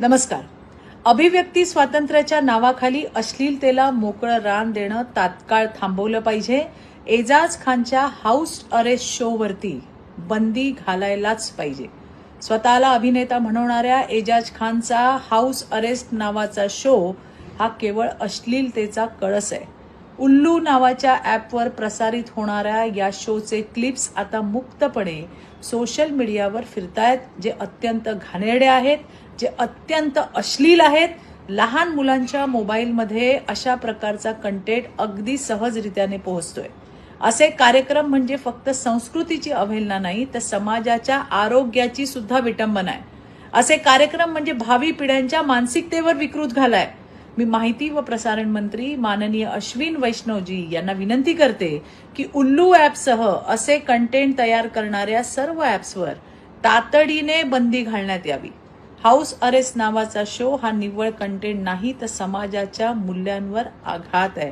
नमस्कार. अभिव्यक्ती स्वातंत्र्याच्या नावाखाली अश्लीलतेला मोकळं रान देणं तात्काळ थांबवलं पाहिजे. एजाज खानच्या हाऊस अरेस्ट शोवरती बंदी घालायलाच पाहिजे. स्वतःला अभिनेता म्हणवणाऱ्या एजाज खानचा हाऊस अरेस्ट नावाचा शो हा केवळ अश्लीलतेचा कळस आहे. उल्लू नावाच्या ॲपवर प्रसारित होणाऱ्या या शोचे क्लिप्स आता मुक्तपणे सोशल मीडियावर फिरतायत जे अत्यंत घाणेरडे आहेत जे अत्यंत अश्लील आहेत. लहान मुलांच्या मोबाईलमध्ये अशा प्रकारचा कंटेंट अगदी सहजरित्याने पोहोचतोय. असे कार्यक्रम म्हणजे फक्त संस्कृतीची अवहेलना नाही तर समाजाच्या आरोग्याची सुद्धा विटंबना आहे. असे कार्यक्रम म्हणजे भावी पिढ्यांच्या मानसिकतेवर विकृत घालाय. मी माहिती व प्रसारण मंत्री माननीय अश्विन वैष्णवजी यांना विनंती करते की उल्लू ॲपसह असे कंटेंट तयार करणाऱ्या सर्व ॲप्सवर तातडीने बंदी घालण्यात यावी. हाऊस अरेस्ट नावाचा शो हा निव्वळ कंटेंट नाही तर समाजाच्या मूल्यांवर आघात आहे.